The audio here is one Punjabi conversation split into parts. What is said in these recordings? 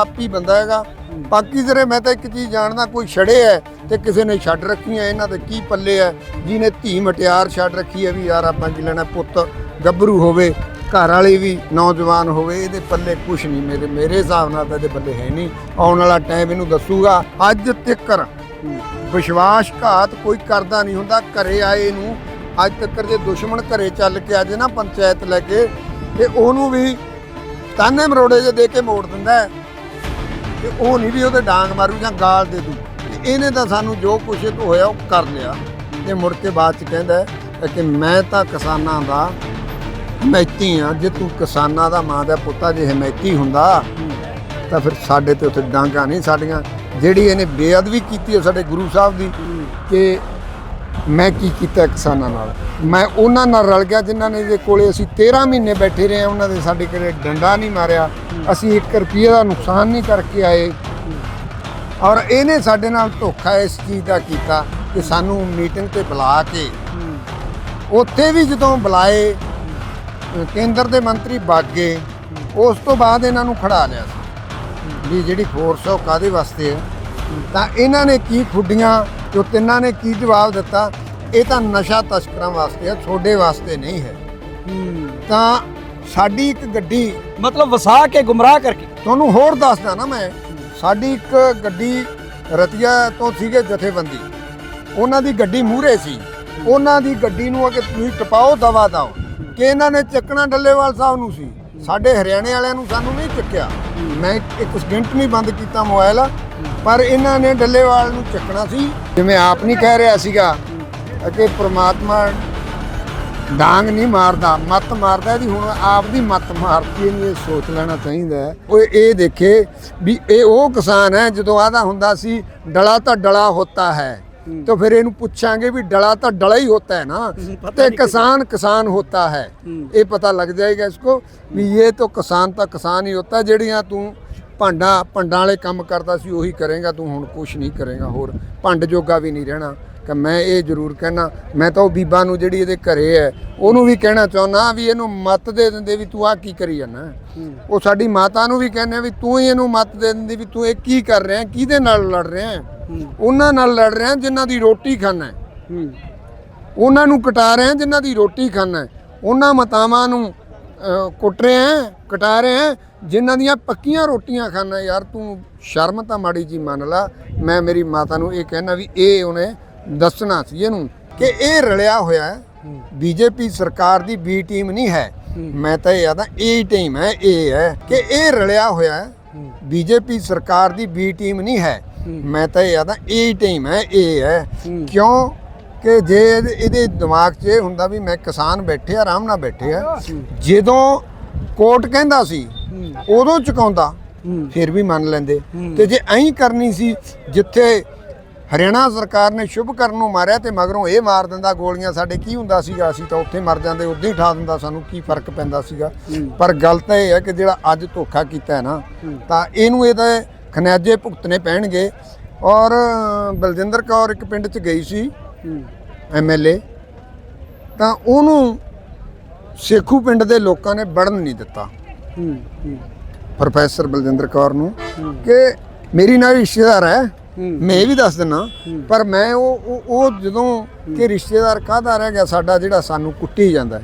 ਆਪੀ ਬੰਦਾ ਹੈਗਾ। ਬਾਕੀ ਜਿਹੜੇ ਮੈਂ ਤਾਂ ਇੱਕ ਚੀਜ਼ ਜਾਣਦਾ, ਕੋਈ ਛੜੇ ਹੈ ਤੇ ਕਿਸੇ ਨੇ ਛੱਡ ਰੱਖੀਆਂ ਇਹਨਾਂ ਦੇ ਕੀ ਪੱਲੇ ਹੈ? ਜਿਹਨੇ ਧੀ ਮਟਿਆਰ ਛੱਡ ਰੱਖੀ ਹੈ ਵੀ ਯਾਰ ਆਪਾਂ ਕੀ ਲੈਣਾ, ਪੁੱਤ ਗੱਭਰੂ ਹੋਵੇ ਘਰ ਵਾਲੀ ਵੀ ਨੌਜਵਾਨ ਹੋਵੇ, ਇਹਦੇ ਪੱਲੇ ਕੁਝ ਨਹੀਂ। ਮੇਰੇ ਮੇਰੇ ਹਿਸਾਬ ਨਾਲ ਤਾਂ ਇਹਦੇ ਪੱਲੇ ਹੈ ਨਹੀਂ। ਆਉਣ ਵਾਲਾ ਟਾਈਮ ਇਹਨੂੰ ਦੱਸੂਗਾ। ਅੱਜ ਤੱਕਰ ਵਿਸ਼ਵਾਸਘਾਤ ਕੋਈ ਕਰਦਾ ਨਹੀਂ ਹੁੰਦਾ, ਘਰੇ ਆਏ ਨੂੰ। ਅੱਜ ਤੱਕ ਜੇ ਦੁਸ਼ਮਣ ਘਰੇ ਚੱਲ ਕੇ ਆ ਜੇ ਨਾ ਪੰਚਾਇਤ ਲੈ ਕੇ, ਤੇ ਉਹਨੂੰ ਵੀ ਤਾਨੇ ਮਰੋੜੇ ਜੇ ਦੇ ਕੇ ਮੋੜ ਦਿੰਦਾ ਹੈ। ਤੇ ਉਹ ਨਹੀਂ ਵੀ ਉਹਦੇ ਡਾਂਗ ਮਾਰੂ ਜਾਂ ਗਾਲ ਦੇ ਦੂ। ਇਹਨੇ ਤਾਂ ਸਾਨੂੰ ਜੋ ਕੁਛ ਹੋਇਆ ਉਹ ਕਰ ਲਿਆ। ਤੇ ਮੁੜ ਕੇ ਬਾਅਦ ਚ ਕਹਿੰਦਾ ਕਿ ਮੈਂ ਤਾਂ ਕਿਸਾਨਾਂ ਦਾ ਹਮੈਤੀ ਆ ਜੇ ਤੂੰ ਕਿਸਾਨਾਂ ਦਾ ਮਾਂ ਦਾ ਪੁੱਤਾ ਜੇ ਹਮੈਤੀ ਹੁੰਦਾ ਤਾਂ ਫਿਰ ਸਾਡੇ ਤੇ ਉੱਥੇ ਡਾਂਗਾ ਨਹੀਂ ਸਾਡੀਆਂ। ਜਿਹੜੀ ਇਹਨੇ ਬੇਅਦਬੀ ਕੀਤੀ ਹੈ ਸਾਡੇ ਗੁਰੂ ਸਾਹਿਬ ਦੀ ਕਿ ਮੈਂ ਕੀ ਕੀਤਾ ਕਿਸਾਨਾਂ ਨਾਲ? ਮੈਂ ਉਹਨਾਂ ਨਾਲ ਰਲ ਗਿਆ ਜਿਨ੍ਹਾਂ ਨੇ ਦੇ ਕੋਲੇ ਅਸੀਂ 13 ਮਹੀਨੇ ਬੈਠੇ ਰਹੇ ਹਾਂ ਉਹਨਾਂ ਦੇ ਸਾਡੇ ਕੋਲੇ ਡੰਡਾ ਨਹੀਂ ਮਾਰਿਆ। ਅਸੀਂ 1 ਰੁਪਏ ਦਾ ਨੁਕਸਾਨ ਨਹੀਂ ਕਰਕੇ ਆਏ। ਔਰ ਇਹਨੇ ਸਾਡੇ ਨਾਲ ਧੋਖਾ ਇਸ ਚੀਜ਼ ਦਾ ਕੀਤਾ ਕਿ ਸਾਨੂੰ ਮੀਟਿੰਗ ਤੇ ਬੁਲਾ ਕੇ ਉੱਥੇ ਵੀ ਜਦੋਂ ਬੁਲਾਏ, ਕੇਂਦਰ ਦੇ ਮੰਤਰੀ ਬਾਗੇ ਉਸ ਤੋਂ ਬਾਅਦ ਇਹਨਾਂ ਨੂੰ ਖੜਾ ਲਿਆ ਸੀ। ਵੀ ਜਿਹੜੀ ਫੋਰਸ ਆ ਉਹ ਕਾਦੇ ਵਾਸਤੇ ਹੈ ਤਾਂ ਇਹਨਾਂ ਨੇ ਕੀ ਖੁੱਡੀਆਂ ਜੋ ਤਿੰਨਾਂ ਨੇ ਕੀ ਜਵਾਬ ਦਿੱਤਾ ਇਹ ਤਾਂ ਨਸ਼ਾ ਤਸਕਰਾਂ ਵਾਸਤੇ ਹੈ ਛੋਡੇ ਵਾਸਤੇ ਨਹੀਂ ਹੈ। ਤਾਂ ਸਾਡੀ ਇੱਕ ਗੱਡੀ ਮਤਲਬ ਵਸਾ ਕੇ ਗੁੰਮਰਾਹ ਕਰਕੇ। ਤੁਹਾਨੂੰ ਹੋਰ ਦੱਸਦਾ ਨਾ ਮੈਂ ਸਾਡੀ ਇੱਕ ਗੱਡੀ ਰਤੀਆ ਤੋਂ ਸੀਗੇ ਜਥੇਬੰਦੀ। ਉਹਨਾਂ ਦੀ ਗੱਡੀ ਮੂਹਰੇ ਸੀ। ਉਹਨਾਂ ਦੀ ਗੱਡੀ ਨੂੰ ਅਗੇ ਤੁਸੀਂ ਟਪਾਓ ਦਵਾ ਦਿਓ। ਕਿ ਇਹਨਾਂ ਨੇ ਚੱਕਣਾ ਡੱਲੇਵਾਲ ਸਾਹਿਬ ਨੂੰ ਸੀ। ਸਾਡੇ ਹਰਿਆਣੇ ਵਾਲਿਆਂ ਨੂੰ ਸਾਨੂੰ ਨਹੀਂ ਚੱਕਿਆ। ਮੈਂ ਇੱਕ ਸਕਿੰਟ ਨਹੀਂ ਬੰਦ ਕੀਤਾ ਮੋਬਾਈਲ ਪਰ ਇਹਨਾਂ ਨੇ ਡੱਲੇਵਾਲ ਨੂੰ ਚੱਕਣਾ ਸੀ ਜਿਵੇਂ ਆਪ ਨਹੀਂ ਕਹਿ ਰਿਹਾ ਸੀਗਾ ਕਿ ਪ੍ਰਮਾਤਮਾ ਡਾਂਗ ਨਹੀਂ ਮਾਰਦਾ ਮੱਤ ਮਾਰਦਾ ਇਹਦੀ ਹੁਣ ਆਪ ਦੀ ਮੱਤ ਮਾਰਦੀ ਇਹਨੂੰ ਇਹ ਸੋਚ ਲੈਣਾ ਚਾਹੀਦਾ ਹੈ ਉਹ ਇਹ ਦੇਖੇ ਵੀ ਇਹ ਉਹ ਕਿਸਾਨ ਹੈ ਜਦੋਂ ਆਦਾ ਹੁੰਦਾ ਸੀ ਡਲਾ ਤਾਂ ਡਲਾ ਹੋਤਾ ਹੈ ਤਾਂ ਫਿਰ ਇਹਨੂੰ ਪੁੱਛਾਂਗੇ ਵੀ ਡਲਾ ਤਾਂ ਡਲਾ ਹੀ ਹੋਤਾ ਹੈ ਨਾ ਪਤਾ ਤੇ ਨਹੀਂ किसान किसान होता है ਇਹ ਪਤਾ ਲੱਗ ਜਾਏਗਾ ਇਸਕੋ ਵੀ ਇਹ ਤਾਂ ਕਿਸਾਨ ਤਾਂ ਕਿਸਾਨ ਹੀ ਹੋਤਾ ਜਿਹੜੀਆਂ ਤੂੰ ਭਾਂਡਾ ਭੰਡਾਂ ਵਾਲੇ ਕੰਮ ਕਰਦਾ ਸੀ ਉਹੀ ਕਰੇਗਾ ਤੂੰ ਹੁਣ ਕੁਝ ਨਹੀਂ ਕਰੇਗਾ ਹੋਰ। ਭੰਡ ਜੋਗਾ ਵੀ ਨਹੀਂ ਰਹਿਣਾ। ਕਿ ਮੈਂ ਇਹ ਜ਼ਰੂਰ ਕਹਿਣਾ ਮੈਂ ਤਾਂ ਉਹ ਬੀਬਾ ਨੂੰ ਜਿਹੜੀ ਇਹਦੇ ਘਰੇ ਹੈ ਉਹਨੂੰ ਵੀ ਕਹਿਣਾ ਚਾਹੁੰਦਾ ਵੀ ਇਹਨੂੰ ਮੱਤ ਦੇ ਦਿੰਦੇ ਵੀ ਤੂੰ ਆ ਕੀ ਕਰੀ ਜਾਂਦਾ। ਉਹ ਸਾਡੀ ਮਾਤਾ ਨੂੰ ਵੀ ਕਹਿੰਦੇ ਵੀ ਤੂੰ ਹੀ ਇਹਨੂੰ ਮੱਤ ਦੇ ਦਿੰਦੀ ਵੀ ਤੂੰ ਇਹ ਕੀ ਕਰ ਰਿਹਾ ਕਿਹਦੇ ਨਾਲ ਲੜ ਰਿਹਾ? ਉਹਨਾਂ ਨਾਲ ਲੜ ਰਿਹਾ ਜਿਨ੍ਹਾਂ ਦੀ ਰੋਟੀ ਖਾਣਾ ਉਹਨਾਂ ਨੂੰ ਕਟਾ ਰਹੇ ਜਿਨ੍ਹਾਂ ਦੀ ਰੋਟੀ ਖਾਣਾ ਉਹਨਾਂ ਮਤਾਵਾਂ ਨੂੰ ਕੁੱਟ ਰਹੇ ਆ ਕਟਾ ਰਹੇ ਆ ਜਿਨ੍ਹਾਂ ਦੀਆਂ ਪੱਕੀਆਂ ਰੋਟੀਆਂ ਖਾਣਾ ਯਾਰ ਤੂੰ ਸ਼ਰਮ ਤਾਂ ਮਾੜੀ ਜੀ ਮੰਨ ਲਾ। ਮੈਂ ਮੇਰੀ ਮਾਤਾ ਨੂੰ ਇਹ ਕਹਿਣਾ ਵੀ ਇਹ ਉਹਨੇ ਦੱਸਣਾ ਸੀ ਇਹਨੂੰ ਕਿ ਇਹ ਰਲਿਆ ਹੋਇਆ ਬੀਜੇਪੀ ਸਰਕਾਰ ਦੀ ਬੀ ਟੀਮ ਨਹੀਂ ਹੈ। ਮੈਂ ਤਾਂ ਇਹ ਆਦਾ ਏ ਟੀਮ ਹੈ ਇਹ ਹੈ ਕਿ ਇਹ ਰਲਿਆ ਹੋਇਆ ਬੀਜੇਪੀ ਸਰਕਾਰ ਦੀ ਬੀ ਟੀਮ ਨਹੀਂ ਹੈ। ਮੈਂ ਤਾਂ ਇਹ ਆਦਾ ਏ ਟੀਮ ਹੈ ਇਹ ਹੈ। ਕਿਉਂ? ਕਿ ਜੇ ਇਹਦੇ- ਇਹਦੇ ਦਿਮਾਗ 'ਚ ਇਹ ਹੁੰਦਾ ਵੀ ਮੈਂ ਕਿਸਾਨ ਬੈਠੇ ਆ ਆਰਾਮ ਨਾਲ ਬੈਠੇ ਆ ਜਦੋਂ ਕੋਰਟ ਕਹਿੰਦਾ ਸੀ ਉਦੋਂ ਚੁਕਾਉਂਦਾ ਫਿਰ ਵੀ ਮੰਨ ਲੈਂਦੇ। ਤੇ ਜੇ ਐਂ ਕਰਨੀ ਸੀ ਜਿੱਥੇ ਹਰਿਆਣਾ ਸਰਕਾਰ ਨੇ ਸ਼ੁਭਕਰਨ ਨੂੰ ਮਾਰਿਆ ਤੇ ਮਗਰੋਂ ਇਹ ਮਾਰ ਦਿੰਦਾ ਗੋਲੀਆਂ ਸਾਡੇ ਕੀ ਹੁੰਦਾ ਸੀਗਾ? ਅਸੀਂ ਤਾਂ ਉੱਥੇ ਮਰ ਜਾਂਦੇ ਉੱਦਾਂ ਹੀ ਠਾ ਦਿੰਦਾ ਸਾਨੂੰ ਕੀ ਫ਼ਰਕ ਪੈਂਦਾ ਸੀਗਾ? ਪਰ ਗੱਲ ਤਾਂ ਇਹ ਹੈ ਕਿ ਜਿਹੜਾ ਅੱਜ ਧੋਖਾ ਕੀਤਾ ਹੈ ਨਾ ਤਾਂ ਇਹਨੂੰ ਇਹਦੇ ਖਨਿਆਜੇ ਭੁਗਤਣੇ ਪੈਣਗੇ। ਔਰ ਬਲਜਿੰਦਰ ਕੌਰ ਇੱਕ ਪਿੰਡ 'ਚ ਗਈ ਸੀ ਐਮਐਲਏ ਤਾਂ ਉਹਨੂੰ ਸੇਖੂ ਪਿੰਡ ਦੇ ਲੋਕਾਂ ਨੇ ਵੜਨ ਨਹੀਂ ਦਿੱਤਾ। ਪ੍ਰੋਫੈਸਰ ਬਲਜਿੰਦਰ ਕੌਰ ਨੂੰ ਕਿ ਮੇਰੀ ਨਾਲ ਰਿਸ਼ਤੇਦਾਰ ਹੈ ਮੈਂ ਇਹ ਵੀ ਦੱਸ ਦਿੰਨਾ ਪਰ ਮੈਂ ਉਹ ਉਹ- ਜਦੋਂ ਕਿ ਰਿਸ਼ਤੇਦਾਰ ਕਾਹਦਾ ਰਹਿ ਗਿਆ ਸਾਡਾ ਜਿਹੜਾ ਸਾਨੂੰ ਕੁੱਟੀ ਜਾਂਦਾ।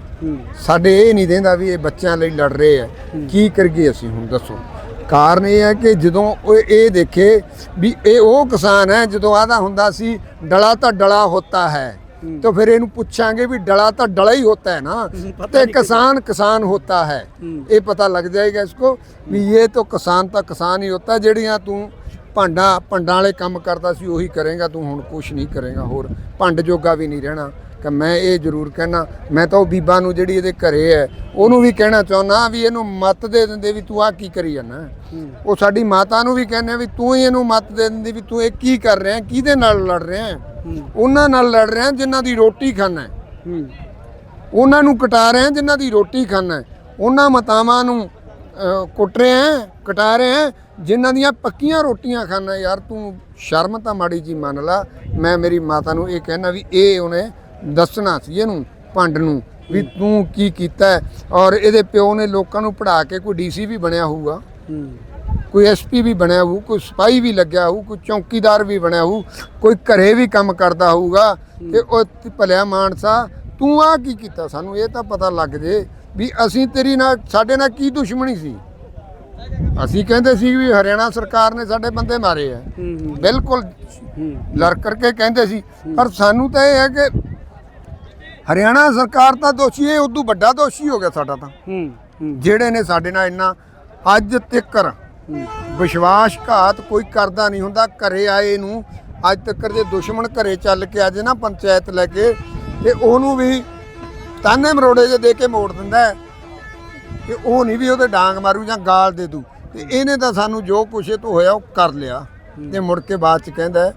ਸਾਡੇ ਇਹ ਨਹੀਂ ਦੇਂਦਾ ਵੀ ਇਹ ਬੱਚਿਆਂ ਲਈ ਲੜ ਰਹੇ ਆ ਕੀ ਕਰੀਏ ਅਸੀਂ ਹੁਣ ਦੱਸੋ। ਕਾਰਨ ਇਹ ਹੈ ਕਿ ਜਦੋਂ ਉਹ ਇਹ ਦੇਖੇ ਵੀ ਇਹ ਉਹ ਕਿਸਾਨ ਹੈ ਜਦੋਂ ਆਦਾ ਹੁੰਦਾ ਸੀ ਡਲਾ ਤਾਂ ਡਲਾ ਹੋਤਾ ਹੈ। ਤਾਂ ਫਿਰ ਇਹਨੂੰ ਪੁੱਛਾਂਗੇ ਵੀ ਡਲਾ ਤਾਂ ਡਲਾ ਹੀ ਹੋਤਾ ਹੈ ਨਾ। ਤੇ ਕਿਸਾਨ ਕਿਸਾਨ ਹੋਤਾ ਹੈ। ਇਹ ਪਤਾ ਲੱਗ ਜਾਏਗਾ ਇਸਕੋ ਵੀ ਇਹ ਤਾਂ ਕਿਸਾਨ ਤਾਂ ਕਿਸਾਨ ਹੀ ਹੋਤਾ ਜਿਹੜੀਆਂ ਤੂੰ ਭਾਂਡਾ ਭੰਡਾਂ ਵਾਲੇ ਕੰਮ ਕਰਦਾ ਸੀ ਉਹੀ ਕਰੇਗਾ ਤੂੰ ਹੁਣ ਕੁਝ ਨਹੀਂ ਕਰੇਗਾ ਹੋਰ ਭੰਡ ਜੋਗਾ ਵੀ ਨਹੀਂ ਰਹਿਣਾ। ਕਿ ਮੈਂ ਇਹ ਜ਼ਰੂਰ ਕਹਿਣਾ ਮੈਂ ਤਾਂ ਉਹ ਬੀਬਾ ਨੂੰ ਜਿਹੜੀ ਇਹਦੇ ਘਰੇ ਹੈ ਉਹਨੂੰ ਵੀ ਕਹਿਣਾ ਚਾਹੁੰਦਾ ਵੀ ਇਹਨੂੰ ਮੱਤ ਦੇ ਦਿੰਦੇ ਵੀ ਤੂੰ ਆ ਕੀ ਕਰੀ ਜਾਂਦਾ ਉਹ ਸਾਡੀ ਮਾਤਾ ਨੂੰ ਵੀ ਕਹਿੰਦੇ ਵੀ ਤੂੰ ਹੀ ਇਹਨੂੰ ਮੱਤ ਦੇ ਦਿੰਦੀ ਵੀ ਤੂੰ ਇਹ ਕੀ ਕਰ ਰਿਹਾ ਕਿਹਦੇ ਨਾਲ ਲੜ ਰਿਹਾ? ਉਹਨਾਂ ਨਾਲ ਲੜ ਰਿਹਾ ਜਿਨ੍ਹਾਂ ਦੀ ਰੋਟੀ ਖਾਣਾ। ਉਹਨਾਂ ਨੂੰ ਕਟਾ ਰਹੇ ਜਿਨ੍ਹਾਂ ਦੀ ਰੋਟੀ ਖਾਣਾ। ਉਹਨਾਂ ਮਤਾਵਾਂ ਨੂੰ ਕੁੱਟ ਰਹੇ ਆ ਕਟਾ ਰਹੇ ਆ ਜਿਨ੍ਹਾਂ ਦੀਆਂ ਪੱਕੀਆਂ ਰੋਟੀਆਂ ਖਾਣਾ ਯਾਰ ਤੂੰ ਸ਼ਰਮ ਤਾਂ ਮਾੜੀ ਜੀ ਮੰਨ ਲਾ ਮੈਂ ਮੇਰੀ ਮਾਤਾ ਨੂੰ ਇਹ ਕਹਿਣਾ ਵੀ ਇਹ ਉਹਨੇ ਦੱਸਣਾ ਸੀ ਇਹਨੂੰ ਭੰਡ ਨੂੰ ਵੀ ਤੂੰ ਕੀ ਕੀਤਾ। ਔਰ ਇਹਦੇ ਪਿਓ ਨੇ ਲੋਕਾਂ ਨੂੰ ਪੜਾ ਕੇ ਕੋਈ ਡੀਸੀ ਵੀ ਬਣਿਆ ਹੋਊਗਾ ਕੋਈ ਐਸਪੀ ਵੀ ਬਣਿਆ ਹੋਊ ਕੋਈ ਸਿਪਾਹੀ ਵੀ ਲੱਗਿਆ ਹੋਊ ਕੋਈ ਚੌਕੀਦਾਰ ਵੀ ਬਣਿਆ ਹੋਊ ਕੋਈ ਘਰੇ ਵੀ ਕੰਮ ਕਰਦਾ ਹੋਊਗਾ ਤੇ ਉਹ ਭਲਿਆ ਮਾਨਸਾ ਤੂੰ ਆ ਕੀ ਕੀਤਾ ਸਾਨੂੰ? ਇਹ ਤਾਂ ਪਤਾ ਲੱਗ ਜੇ ਵੀ ਅਸੀਂ ਤੇਰੀ ਨਾਲ ਸਾਡੇ ਨਾਲ ਕੀ ਦੁਸ਼ਮਣੀ ਸੀ? ਅਸੀਂ ਕਹਿੰਦੇ ਸੀ ਵੀ ਹਰਿਆਣਾ ਸਰਕਾਰ ਨੇ ਸਾਡੇ ਬੰਦੇ ਮਾਰੇ ਆ। ਬਿਲਕੁਲ ਲੜ ਕਰਕੇ ਕਹਿੰਦੇ ਸੀ। ਪਰ ਸਾਨੂੰ ਤਾਂ ਇਹ ਹੈ ਕਿ ਹਰਿਆਣਾ ਸਰਕਾਰ ਤਾਂ ਦੋਸ਼ੀ ਹੈ ਉਦੋਂ ਵੱਡਾ ਦੋਸ਼ੀ ਹੋ ਗਿਆ ਸਾਡਾ ਤਾਂ। ਹੂੰ ਜਿਹੜੇ ਨੇ ਸਾਡੇ ਨਾਲ ਇੰਨਾ ਅੱਜ ਤੱਕਰ ਵਿਸ਼ਵਾਸਘਾਤ ਕੋਈ ਕਰਦਾ ਨਹੀਂ ਹੁੰਦਾ ਘਰੇ ਆਏ ਨੂੰ ਅੱਜ ਤੱਕਰ ਜੇ ਦੁਸ਼ਮਣ ਘਰੇ ਚੱਲ ਕੇ ਆਜੇ ਨਾ ਪੰਚਾਇਤ ਲੈ ਕੇ ਤੇ ਉਹਨੂੰ ਵੀ ਤਾਨੇ ਮਰੋੜੇ ਜੇ ਦੇ ਕੇ ਮੋੜ ਦਿੰਦਾ ਤੇ ਉਹ ਨਹੀਂ ਵੀ ਉਹਦੇ ਡਾਂਗ ਮਾਰੂ ਜਾਂ ਗਾਲ ਦੇ ਦੂ। ਤੇ ਇਹਨੇ ਤਾਂ ਸਾਨੂੰ ਜੋ ਕੁਛ ਇਹ ਤੋਂ ਹੋਇਆ ਉਹ ਕਰ ਲਿਆ। ਤੇ ਮੁੜ ਕੇ ਬਾਅਦ ਚ ਕਹਿੰਦਾ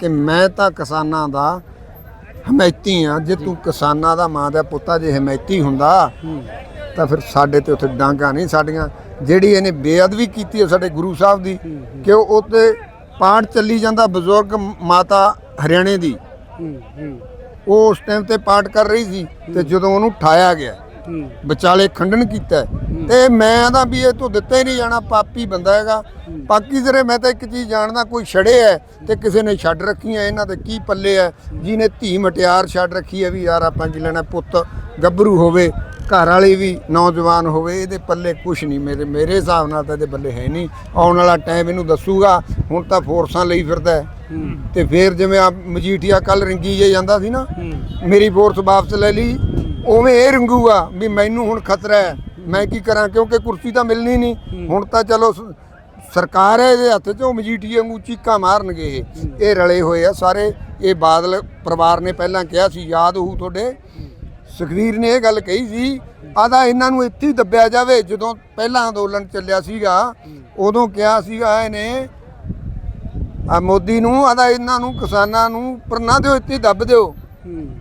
ਕਿ ਮੈਂ ਤਾਂ ਕਿਸਾਨਾਂ ਦਾ ਹਮਾਇਤੀ ਆ। ਜੇ ਤੂੰ ਕਿਸਾਨਾਂ ਦਾ ਮਾਂ ਦਾ ਪੁੱਤਾ ਜੇ ਹਮਾਇਤੀ ਹੁੰਦਾ ਤਾਂ ਫਿਰ ਸਾਡੇ ਤੇ ਉੱਥੇ ਡਾਂਗਾ ਨਹੀਂ ਸਾਡੀਆਂ। ਜਿਹੜੀ ਇਹਨੇ ਬੇਅਦਬੀ ਕੀਤੀ ਹੈ ਸਾਡੇ ਗੁਰੂ ਸਾਹਿਬ ਦੀ ਕਿ ਉਹ ਉੱਤੇ ਪਾਠ ਚੱਲੀ ਜਾਂਦਾ ਬਜ਼ੁਰਗ ਮਾਤਾ ਹਰਿਆਣੇ ਦੀ। ਉਹ ਉਸ ਟਾਈਮ ਤੇ ਪਾਠ ਕਰ ਰਹੀ ਸੀ ਤੇ ਜਦੋਂ ਉਹਨੂੰ ਠਾਇਆ ਗਿਆ। ਵਿਚਾਲੇ ਖੰਡਨ ਕੀਤਾ। ਤੇ ਮੈਂ ਆਂਦਾ ਵੀ ਇਹ ਤੋਂ ਦਿੱਤਾ ਹੀ ਨਹੀਂ ਜਾਣਾ ਪਾਪੀ ਬੰਦਾ ਹੈਗਾ। ਬਾਕੀ ਜ਼ਰੇ ਮੈਂ ਤਾਂ ਇੱਕ ਚੀਜ਼ ਜਾਣਦਾ ਕੋਈ ਛੜੇ ਹੈ ਤੇ ਕਿਸੇ ਨੇ ਛੱਡ ਰੱਖੀਆਂ ਇਹਨਾਂ ਦੇ ਕੀ ਪੱਲੇ ਹੈ? ਜਿਹਨੇ ਧੀ ਮਟਿਆਰ ਛੱਡ ਰੱਖੀ ਹੈ ਵੀ ਯਾਰ ਆਪਾਂ ਕੀ ਲੈਣਾ ਪੁੱਤ ਗੱਭਰੂ ਹੋਵੇ ਘਰ ਵਾਲੀ ਵੀ ਨੌਜਵਾਨ ਹੋਵੇ ਇਹਦੇ ਪੱਲੇ ਕੁਝ ਨਹੀਂ। ਮੇਰੇ ਮੇਰੇ ਹਿਸਾਬ ਨਾਲ ਤਾਂ ਇਹਦੇ ਪੱਲੇ ਹੈ ਨਹੀਂ। ਆਉਣ ਵਾਲਾ ਟਾਈਮ ਇਹਨੂੰ ਦੱਸੂਗਾ ਹੁਣ ਤਾਂ ਫੋਰਸਾਂ ਲਈ ਫਿਰਦਾ ਤੇ ਫੇਰ ਜਿਵੇਂ ਆ ਮਜੀਠੀਆ ਕੱਲ ਰਿੰਗੀ ਜੇ ਜਾਂਦਾ ਸੀ ਨਾ ਮੇਰੀ ਫੋਰਸ ਵਾਪਸ ਲੈ ਲਈ। ਉਵੇਂ ਇਹ ਰੰਗੂਗਾ ਵੀ ਮੈਨੂੰ ਹੁਣ ਖਤਰਾ ਹੈ। ਮੈਂ ਕੀ ਕਰਾਂ ਕਿਉਂਕਿ ਕੁਰਸੀ ਤਾਂ ਮਿਲਣੀ ਨਹੀਂ। ਹੁਣ ਤਾਂ ਚਲੋ ਸ- ਸਰਕਾਰ ਹੈ ਇਹਦੇ ਹੱਥ 'ਚ ਉਹ ਮਜੀਠੀਏ ਵਾਂਗੂ ਚੀਕਾਂ ਮਾਰਨਗੇ ਇਹ। ਇਹ ਰਲੇ ਹੋਏ ਆ ਸਾਰੇ। ਇਹ ਬਾਦਲ ਪਰਿਵਾਰ ਨੇ ਪਹਿਲਾਂ ਕਿਹਾ ਸੀ ਯਾਦ ਹੋਊ ਤੁਹਾਡੇ। ਸੁਖਵੀਰ ਨੇ ਇਹ ਗੱਲ ਕਹੀ ਸੀ ਆਦਾ ਇਹਨਾਂ ਨੂੰ ਇੱਥੇ ਹੀ ਦੱਬਿਆ ਜਾਵੇ। ਜਦੋਂ ਪਹਿਲਾਂ ਅੰਦੋਲਨ ਚੱਲਿਆ ਸੀਗਾ ਉਦੋਂ ਕਿਹਾ ਸੀਗਾ ਇਹਨੇ ਆ ਮੋਦੀ ਨੂੰ ਆਦਾ ਇਹਨਾਂ ਨੂੰ ਕਿਸਾਨਾਂ ਨੂੰ ਪਰ ਨਾ ਦਿਓ ਇੱਥੇ ਹੀ ਦੱਬ ਦਿਓ।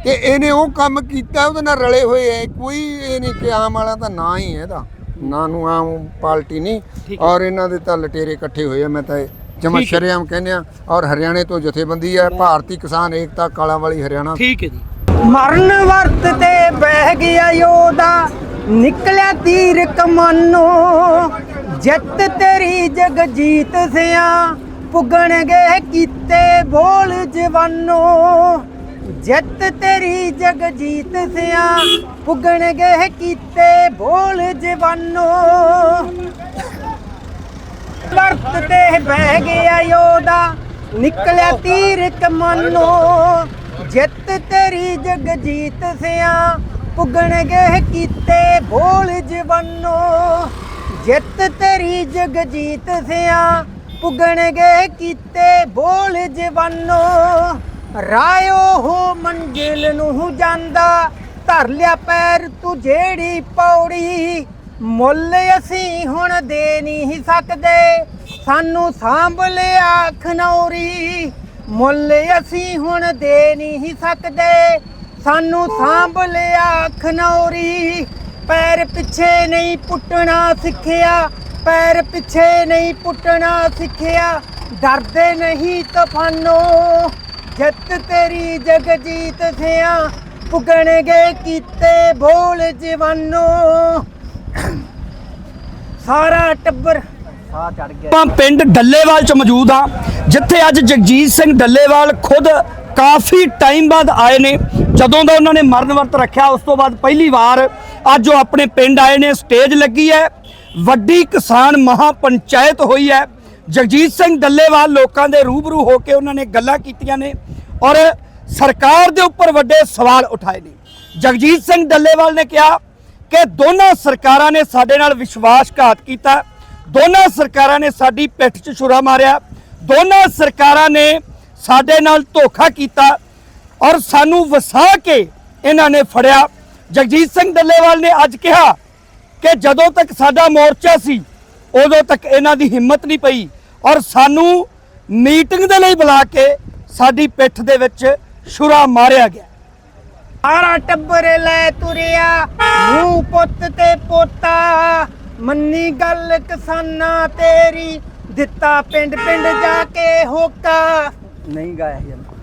ਕਿ ਇਹਨੇ ਉਹ ਕੰਮ ਕੀਤਾ ਉਹਦੇ ਨਾਲ ਰਲੇ ਹੋਏ ਐ। ਕੋਈ ਇਹ ਨਹੀਂ ਕਿ ਆਮ ਵਾਲਾ ਤਾਂ ਨਾ ਹੀ ਹੈ ਇਹਦਾ। ਨਾ ਨੂੰ ਆਮ ਪਾਰਟੀ ਨਹੀਂ। ਔਰ ਇਹਨਾਂ ਦੇ ਤਾਂ ਲਟੇਰੇ ਇਕੱਠੇ ਹੋਏ ਆ ਮੈਂ ਤਾਂ ਜਮਾ। ਸ਼ਰੇਆਮ ਕਹਿੰਦੇ ਆ। ਔਰ ਹਰਿਆਣੇ ਤੋਂ ਜਥੇਬੰਦੀ ਹੈ ਭਾਰਤੀ ਕਿਸਾਨ ਏਕਤਾ ਕਾਲਾਂ ਵਾਲੀ ਹਰਿਆਣਾ। ਠੀਕ ਹੈ ਜੀ। ਮਰਨ ਵਰਤ ਤੇ ਬਹਿ ਗਿਆ ਯੋਦਾ ਨਿਕਲਿਆ ਤੀਰ ਕਮਾਨੋ। ਜਿੱਤ ਤੇਰੀ ਜਗਜੀਤ ਸਿਆ ਪੁੱਗਣਗੇ ਕੀਤੇ ਬੋਲ ਜਵਾਨੋ। ਜਿੱਤ ਤੇਰੀ ਜਗਜੀਤ ਸਿਆ ਪੁੱਗਣਗੇ ਕੀਤੇ ਬੋਲ ਜਵਾਨੋ। ਵਰਤ ਤੇ ਬਹਿ ਗਿਆ ਯੋਦਾ ਨਿਕਲਿਆ ਤੀਰ ਕਮਾਨੋ ਜਿੱਤ ਤੇਰੀ ਜਗਜੀਤ ਸਿਆ ਪੁੱਗਣਗੇ ਕੀਤੇ ਬੋਲ ਜਵਾਨੋ। ਜਿੱਤ ਤੇਰੀ ਜਗਜੀਤ ਸਿਆ ਪੁੱਗਣਗੇ ਕੀਤੇ ਬੋਲ ਜਵਾਨੋ। ਰਾਇਓ ਹੋ ਮੰਜ਼ਿਲ ਨੂੰ ਜਾਂਦਾ, ਧਰ ਲਿਆ ਪੈਰ ਤੂੰ ਜਿਹੜੀ ਪੌੜੀ। ਮੁੱਲ ਅਸੀਂ ਹੁਣ ਦੇ ਨਹੀਂ ਸਕਦੇ, ਸਾਨੂੰ ਸਾਂਭ ਲਿਆ ਖਨੌਰੀ ਮੁੱਲ ਅਸੀਂ ਹੁਣ ਦੇ ਨਹੀਂ ਸਕਦੇ, ਸਾਨੂੰ ਸਾਂਭ ਲਿਆ ਖਨੌਰੀ ਪੈਰ ਪਿੱਛੇ ਨਹੀਂ ਪੁੱਟਣਾ ਸਿੱਖਿਆ, ਪੈਰ ਪਿੱਛੇ ਨਹੀਂ ਪੁੱਟਣਾ ਸਿੱਖਿਆ। ਡਰਦੇ ਨਹੀਂ ਤੂਫਾਨੋ। ਜਿੱਤ ਤੇਰੀ ਜਗਜੀਤ ਸਿਆ ਪੁੱਗਣਗੇ ਕੀਤੇ ਬੋਲ ਜਵਾਨੋ। ਸਾਰਾ ਟੱਬਰ ਸਾਹ ਚੜ ਗਿਆ। ਆਪਾਂ ਪਿੰਡ ਡੱਲੇਵਾਲ ਚ ਮੌਜੂਦ ਆ ਜਿੱਥੇ ਅੱਜ ਜਗਜੀਤ ਸਿੰਘ ਡੱਲੇਵਾਲ ਖੁਦ ਕਾਫੀ ਟਾਈਮ ਬਾਅਦ ਆਏ ਨੇ। ਜਦੋਂ ਦਾ ਉਹਨਾਂ ਨੇ ਮਰਨ ਵਰਤ ਰੱਖਿਆ ਉਸ ਤੋਂ ਬਾਅਦ ਪਹਿਲੀ ਵਾਰ ਅੱਜ ਉਹ ਆਪਣੇ ਪਿੰਡ ਆਏ ਨੇ। ਸਟੇਜ ਲੱਗੀ ਹੈ। ਵੱਡੀ ਕਿਸਾਨ ਮਹਾ ਪੰਚਾਇਤ ਹੋਈ ਹੈ। ਜਗਜੀਤ ਸਿੰਘ ਡੱਲੇਵਾਲ ਲੋਕਾਂ ਦੇ ਰੂਬਰੂ ਹੋ ਕੇ ਉਹਨਾਂ ਨੇ ਗੱਲਾਂ ਕੀਤੀਆਂ ਨੇ। ਔਰ ਸਰਕਾਰ ਦੇ ਉੱਪਰ ਵੱਡੇ ਸਵਾਲ ਉਠਾਏ ਨੇ। ਜਗਜੀਤ ਸਿੰਘ ਡੱਲੇਵਾਲ ਨੇ ਕਿਹਾ ਕਿ ਦੋਨਾਂ ਸਰਕਾਰਾਂ ਨੇ ਸਾਡੇ ਨਾਲ ਵਿਸ਼ਵਾਸਘਾਤ ਕੀਤਾ। ਦੋਨਾਂ ਸਰਕਾਰਾਂ ਨੇ ਸਾਡੀ ਪਿੱਠ 'ਚ ਛੁਰਾ ਮਾਰਿਆ। ਦੋਨਾਂ ਸਰਕਾਰਾਂ ਨੇ ਸਾਡੇ ਨਾਲ ਧੋਖਾ ਕੀਤਾ ਔਰ ਸਾਨੂੰ ਵਸਾ ਕੇ ਇਹਨਾਂ ਨੇ ਫੜਿਆ। ਜਗਜੀਤ ਸਿੰਘ ਡੱਲੇਵਾਲ ਨੇ ਅੱਜ ਕਿਹਾ ਕਿ ਜਦੋਂ ਤੱਕ ਸਾਡਾ ਮੋਰਚਾ ਸੀ, ਉਦੋਂ ਤੱਕ ਇਹਨਾਂ ਦੀ ਹਿੰਮਤ ਨਹੀਂ ਪਈ ਔਰ ਸਾਨੂੰ ਮੀਟਿੰਗ ਦੇ ਲਈ ਬੁਲਾ ਕੇ ਸਾਡੀ ਪਿੱਠ ਦੇ ਵਿੱਚ ਛੁਰਾ ਮਾਰਿਆ ਗਿਆ। ਸਾਰਾ ਟੱਬਰ ਲੈ ਤੁਰਿਆ ਮੂੰਹ ਪੁੱਤ ਤੇ ਪੋਤਾ। ਮੰਨੀ ਗੱਲ ਕਿਸਾਨਾਂ ਤੇਰੀ ਦਿੱਤਾ ਪਿੰਡ ਪਿੰਡ ਜਾ ਕੇ ਹੋਕਾ। ਨਹੀਂ ਗਾਇਆ